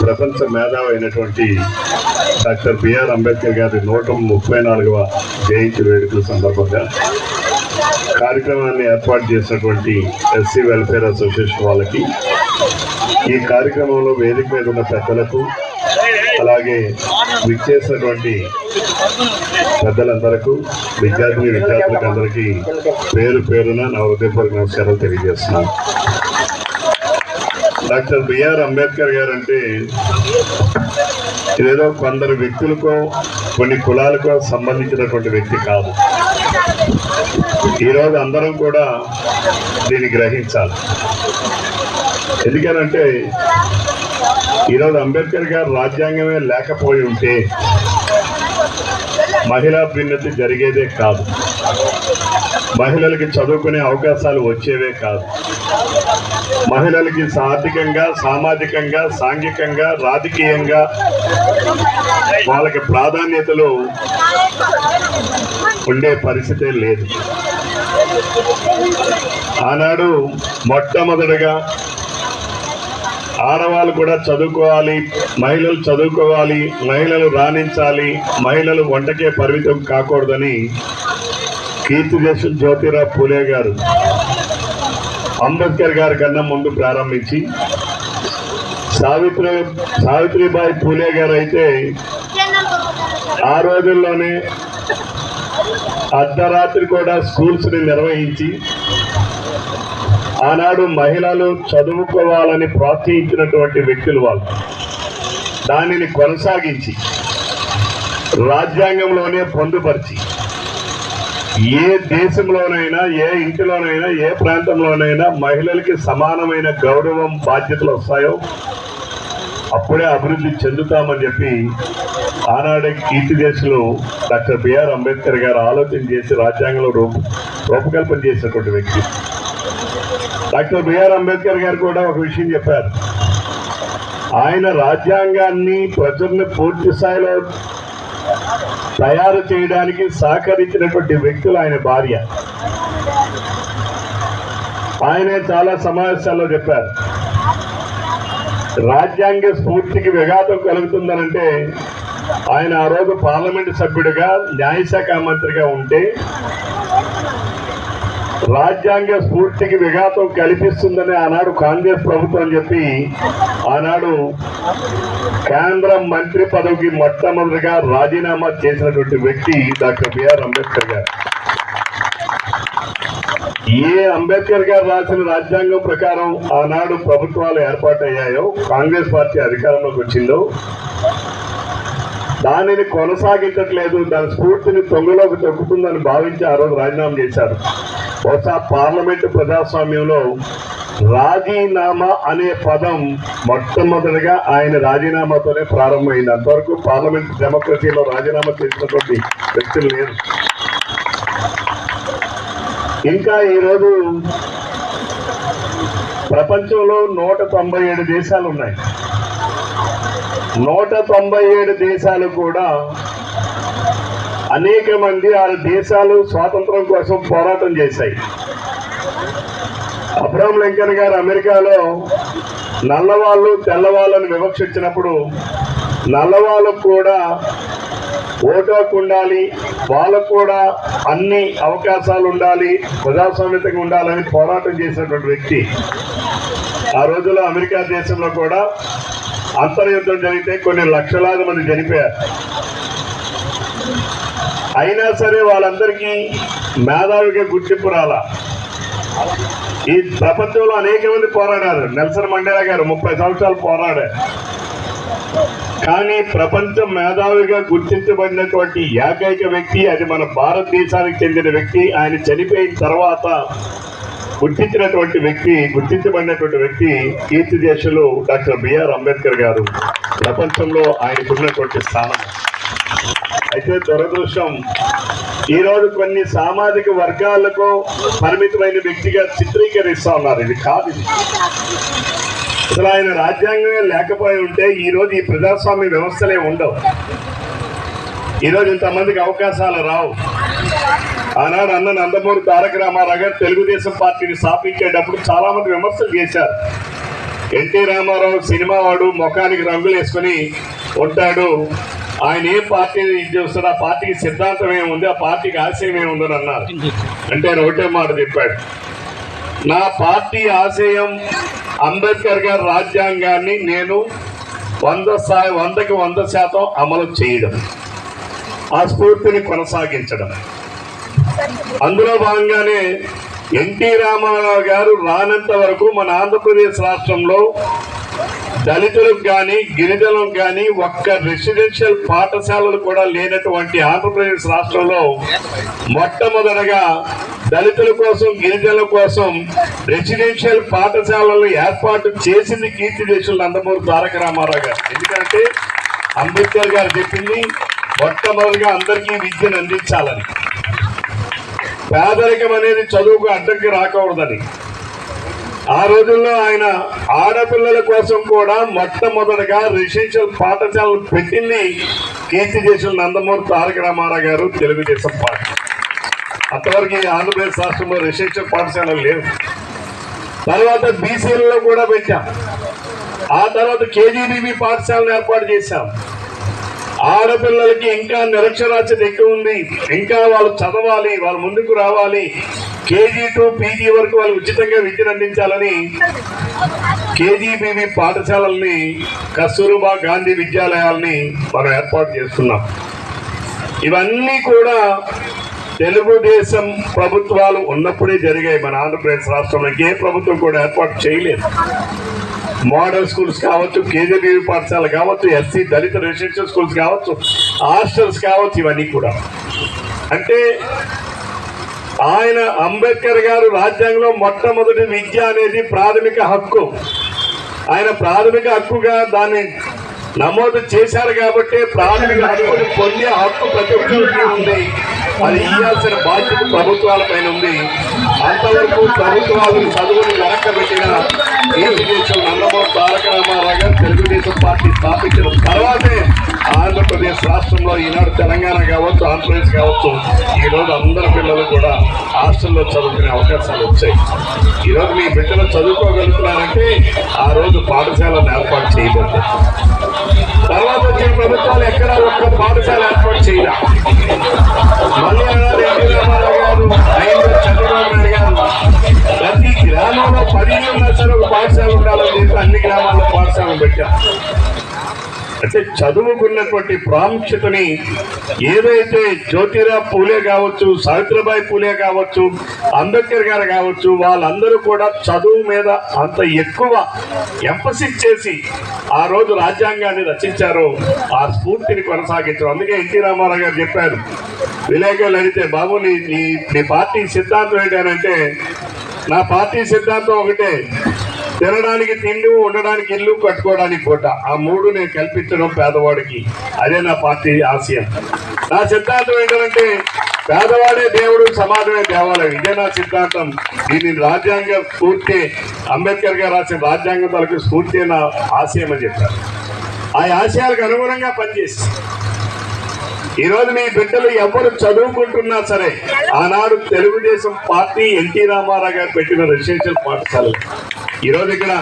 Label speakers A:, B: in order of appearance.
A: ప్రపంచ మేధావి అయినటువంటి డాక్టర్ బిఆర్ అంబేద్కర్ గారి నూట ముప్పై నాలుగవ జయంతి వేడుకల సందర్భంగా కార్యక్రమాన్ని ఏర్పాటు చేసినటువంటి ఎస్సీ వెల్ఫేర్ అసోసియేషన్ వాళ్ళకి ఈ కార్యక్రమంలో వేదిక మీద ఉన్న పెద్దలకు అలాగే విచ్చేసినటువంటి పెద్దలందరకు విద్యార్థిని విద్యార్థులకు అందరికీ పేరు పేరున నా హృదయపూర్వక నమస్కారాలు తెలియజేస్తున్నాను. డాక్టర్ బిఆర్ అంబేద్కర్ గారు అంటే ఇదేదో కొందరు వ్యక్తులకో కొన్ని కులాలకో సంబంధించినటువంటి వ్యక్తి కాదు. ఈరోజు అందరం కూడా దీన్ని గ్రహించాలి. ఎందుకనంటే ఈరోజు అంబేద్కర్ గారు రాజ్యాంగమే లేకపోయి ఉంటే మహిళా భిన్నతి జరిగేదే కాదు. మహిళలకి చదువుకునే అవకాశాలు వచ్చేవే కాదు. మహిళలకి ఆర్థికంగా సామాజికంగా సాంఘికంగా రాజకీయంగా వాళ్ళకి ప్రాధాన్యతలు ఉండే పరిస్థితే లేదు. ఆనాడు మొట్టమొదటిగా ఆడవాళ్ళు కూడా చదువుకోవాలి మహిళలు చదువుకోవాలి మహిళలు రాణించాలి మహిళలు వంటకే పరిమితం కాకూడదని కీర్తిదేశం జ్యోతిరావు పూలే గారు అంబేద్కర్ గారి కన్నా ముందు ప్రారంభించి సావిత్రి సావిత్రిబాయి పూలే గారు అయితే ఆ రోజుల్లోనే అర్ధరాత్రి కూడా స్కూల్స్ని నిర్వహించి ఆనాడు మహిళలు చదువుకోవాలని ప్రోత్సహించినటువంటి వ్యక్తులు వాళ్ళు. దానిని కొనసాగించి రాజ్యాంగంలోనే పొందుపరిచి ఏ దేశంలోనైనా ఏ ఇంటిలోనైనా ఏ ప్రాంతంలోనైనా మహిళలకి సమానమైన గౌరవం బాధ్యతలు వస్తాయో అప్పుడే అభివృద్ధి చెందుతామని చెప్పి ఆనాడే కీర్తి దేశంలో డాక్టర్ బిఆర్ అంబేద్కర్ గారు ఆలోచన చేసి రాజ్యాంగంలో రూప రూపకల్పన చేసినటువంటి వ్యక్తి. డాక్టర్ బిఆర్ అంబేద్కర్ గారు కూడా ఒక విషయం చెప్పారు. ఆయన రాజ్యాంగాన్ని ప్రజల్ని పూర్తి స్థాయిలో తయారు చేయడానికి సహకరించినటువంటి వ్యక్తులు ఆయన భార్య. ఆయనే చాలా సమావేశాల్లో చెప్పారు. రాజ్యాంగ స్ఫూర్తికి విఘాతం కలుగుతుందనంటే ఆయన ఆ రోజు పార్లమెంటు సభ్యుడిగా న్యాయశాఖ మంత్రిగా ఉంటే రాజ్యాంగ స్ఫూర్తికి విఘాతం కల్పిస్తుందని ఆనాడు కాంగ్రెస్ ప్రభుత్వం చెప్పి ఆనాడు కేంద్ర మంత్రి పదవికి మొట్టమొదటిగా రాజీనామా చేసినటువంటి వ్యక్తి డాక్టర్ బిఆర్ అంబేద్కర్ గారు. ఏ అంబేద్కర్ గారు రాసిన రాజ్యాంగం ప్రకారం ఆనాడు ప్రభుత్వాలు ఏర్పాటయ్యాయో కాంగ్రెస్ పార్టీ అధికారంలోకి వచ్చిందో దానిని కొనసాగించట్లేదు దాని స్ఫూర్తిని తొంగలోకి తొక్కుతుందని భావించి ఆ రోజు రాజీనామా చేశారు. బహుశా పార్లమెంటు ప్రజాస్వామ్యంలో రాజీనామా అనే పదం మొట్టమొదటిగా ఆయన రాజీనామాతోనే ప్రారంభమైంది. అంతవరకు పార్లమెంట్ డెమోక్రసీలో రాజీనామా చేసినటువంటి వ్యక్తులు లేరు. ఇంకా ఈరోజు ప్రపంచంలో నూట తొంభై ఏడు దేశాలు ఉన్నాయి. నూట తొంభై ఏడు దేశాలు కూడా అనేక మంది ఆ దేశాలు స్వాతంత్రం కోసం పోరాటం చేశాయి. అబ్రహం లింకన్ గారు అమెరికాలో నల్లవాళ్ళు తెల్లవాళ్ళని వివక్షించినప్పుడు నల్లవాళ్ళకు కూడా ఓటు హక్కు ఉండాలి వాళ్ళకు కూడా అన్ని అవకాశాలు ఉండాలి ప్రజాస్వామ్యతగా ఉండాలని పోరాటం చేసినటువంటి వ్యక్తి. ఆ రోజుల్లో అమెరికా దేశంలో కూడా అంతర్యుద్ధం జరిగితే కొన్ని లక్షలాది మంది చనిపోయారు. అయినా సరే వాళ్ళందరికీ మేధావిగా గుర్తింపు రాలా. ఈ ప్రపంచంలో అనేక మంది పోరాడారు. నెల్సన్ మండేలా గారు ముప్పై సంవత్సరాలు పోరాడారు కానీ ప్రపంచ మేధావిగా గుర్తించబడినటువంటి ఏకైక వ్యక్తి అది మన భారతదేశానికి చెందిన వ్యక్తి ఆయన చనిపోయిన తర్వాత గుర్తించినటువంటి వ్యక్తి గుర్తించబడినటువంటి వ్యక్తి కీర్తి దేశంలో డాక్టర్ బిఆర్ అంబేద్కర్ గారు. ప్రపంచంలో ఆయనకున్నటువంటి స్థానం. అయితే దురదృష్టం. ఈ రోజు కొన్ని సామాజిక వర్గాలకు పరిమితమైన వ్యక్తిగా చిత్రీకరిస్తా ఉన్నారు. ఇది కాదు అసలు ఆయన రాజ్యాంగమే లేకపోయి ఉంటే ఈ రోజు ఈ ప్రజాస్వామ్య వ్యవస్థలే ఉండవు. ఈ రోజు ఇంతమందికి అవకాశాలు రావు. ఆనాడు అన్న నందమూరి తారక రామారావు గారు తెలుగుదేశం పార్టీని స్థాపించేటప్పుడు చాలా మంది విమర్శలు చేశారు. ఎన్టీ రామారావు సినిమా వాడు ముఖానికి రంగులు వేసుకుని ఉంటాడు. ఆయన ఏ పార్టీ చూస్తాడు ఆ పార్టీకి సిద్ధాంతం ఏముంది ఆ పార్టీకి ఆశయం ఏముందని అన్నారు. అంటే ఆయన ఒకటే మాట చెప్పాడు. నా పార్టీ ఆశయం అంబేద్కర్ గారి రాజ్యాంగాన్ని నేను వంద స్థాయి వందకి వంద శాతం అమలు చేయడం ఆ స్ఫూర్తిని కొనసాగించడం. అందులో భాగంగానే ఎన్టీ రామారావు గారు రానంత వరకు మన ఆంధ్రప్రదేశ్ రాష్ట్రంలో దళితులకు కానీ గిరిజనులకు కానీ ఒక్క రెసిడెన్షియల్ పాఠశాలలు కూడా లేనటువంటి ఆంధ్రప్రదేశ్ రాష్ట్రంలో మొట్టమొదటగా దళితుల కోసం గిరిజనుల కోసం రెసిడెన్షియల్ పాఠశాలలు ఏర్పాటు చేసింది కీర్తి దేశంలో నందమూరి తారక రామారావు గారు. ఎందుకంటే అంబేద్కర్ గారు చెప్పింది మొట్టమొదటిగా అందరికీ విద్యను అందించాలని. పేదరికం అనేది చదువుకు అడ్డంకి రాకూడదని. ఆ రోజుల్లో ఆయన ఆడపిల్లల కోసం కూడా మొట్టమొదటిగా రెసిడెన్షియల్ పాఠశాలలు పెట్టింది కేసీ దేశం నందమూరి తారక రామారావు గారు తెలుగుదేశం పార్టీ. అంతవరకు ఈ ఆంధ్రప్రదేశ్ రాష్ట్రంలో రెసిడెన్షియల్ పాఠశాలలు లేవు తర్వాత బీసీలలో కూడా పెట్టాం. ఆ తర్వాత కేజీబీబీ పాఠశాలను ఏర్పాటు చేశాం. ఆడపిల్లలకి ఇంకా నిరక్షరాస్యత ఎక్కువ ఉంది. ఇంకా వాళ్ళు చదవాలి వాళ్ళు ముందుకు రావాలి. కేజీ టు పీజీ వరకు వాళ్ళు ఉచితంగా విద్యను అందించాలని కేజీబీవీ పాఠశాలల్ని కస్తూరుబా గాంధీ విద్యాలయాల్ని మనం ఏర్పాటు చేస్తున్నాం. ఇవన్నీ కూడా తెలుగుదేశం ప్రభుత్వాలు ఉన్నప్పుడే జరిగాయి మన ఆంధ్రప్రదేశ్ రాష్ట్రంలో. ఏ ప్రభుత్వం కూడా ఏర్పాటు చేయలేదు. మోడల్ స్కూల్స్ కావచ్చు కేజీబీవీ పాఠశాల కావచ్చు ఎస్సీ దళిత రెసిడెన్షియల్ స్కూల్స్ కావచ్చు హాస్టల్స్ కావచ్చు ఇవన్నీ కూడా. అంటే ఆయన అంబేద్కర్ గారు రాజ్యాంగంలో మొట్టమొదటి విద్య అనేది ప్రాథమిక హక్కు. ఆయన ప్రాథమిక హక్కుగా దాన్ని నమోదు చేశారు కాబట్టి ప్రాథమిక హక్కుని పొందే హక్కు ప్రతి ఒక్కరికి ఉంది. అది ఇవ్వాల్సిన బాధ్యత ప్రభుత్వాల పైన ఉంది. అంతవరకు ప్రభుత్వాలు చదువుని వెనక్కబెట్టిన తెలుగుదేశం నందమూరి తారక రామారావు గారు తెలుగుదేశం పార్టీ స్థాపించిన తర్వాతే ఆంధ్రప్రదేశ్ రాష్ట్రంలో ఈనాడు తెలంగాణ కావచ్చు ఆంధ్రప్రదేశ్ కావచ్చు ఈ రోజు అందరి పిల్లలు కూడా హాస్టల్లో చదువుకునే అవకాశాలు వచ్చాయి. ఈ రోజు మీ బిడ్డలు చదువుకోగలుగుతున్నారంటే ఆ రోజు పాఠశాలను ఏర్పాటు చేయబడ్డాయి. తర్వాత వచ్చిన ప్రభుత్వాలు ఎక్కడ ఒక్క పాఠశాల ఏర్పాటు చేయాలి. మళ్ళీ ఎన్టీ రామారావు గారు అంటే చదువుకున్నటువంటి ప్రాముఖ్యతని ఏదైతే జ్యోతిరా పూలే కావచ్చు సావిత్రిబాయి పూలే కావచ్చు అంబేద్కర్ గారు కావచ్చు వాళ్ళందరూ కూడా చదువు మీద అంత ఎక్కువ ఎంపసిస్ చేసి ఆ రోజు రాజ్యాంగాన్ని రచించారు ఆ స్ఫూర్తిని కొనసాగించారు. అందుకే ఎన్టీ రామారావు గారు చెప్పారు విలేకరులు అడిగితే బాబు నీ నీ నీ పార్టీ సిద్ధాంతం ఏంటంటే నా పార్టీ సిద్ధాంతం ఒకటే తినడానికి తిండి ఉండడానికి ఇల్లు కట్టుకోవడానికి పూట. ఆ మూడు నేను కల్పించడం పేదవాడికి. అదే నా పార్టీ ఆశయం. నా సిద్ధాంతం ఏంటంటే పేదవాడే దేవుడు సమాజమే దేవాలయం. ఇదే నా సిద్ధాంతం. దీని రాజ్యాంగ స్ఫూర్తి అంబేద్కర్ గారు రాసిన రాజ్యాంగం తలకు స్ఫూర్తి నా ఆశయం అని చెప్పారు. ఆ ఆశయాలకు అనుగుణంగా పనిచేసి ఈ రోజు మీ బిడ్డలు ఎవరు చదువుకుంటున్నా సరే ఆనాడు తెలుగుదేశం పార్టీ ఎన్టీ రామారావు గారు పెట్టిన రెసిడెన్షియల్ పాఠశాలలు. ఈ రోజు ఇక్కడ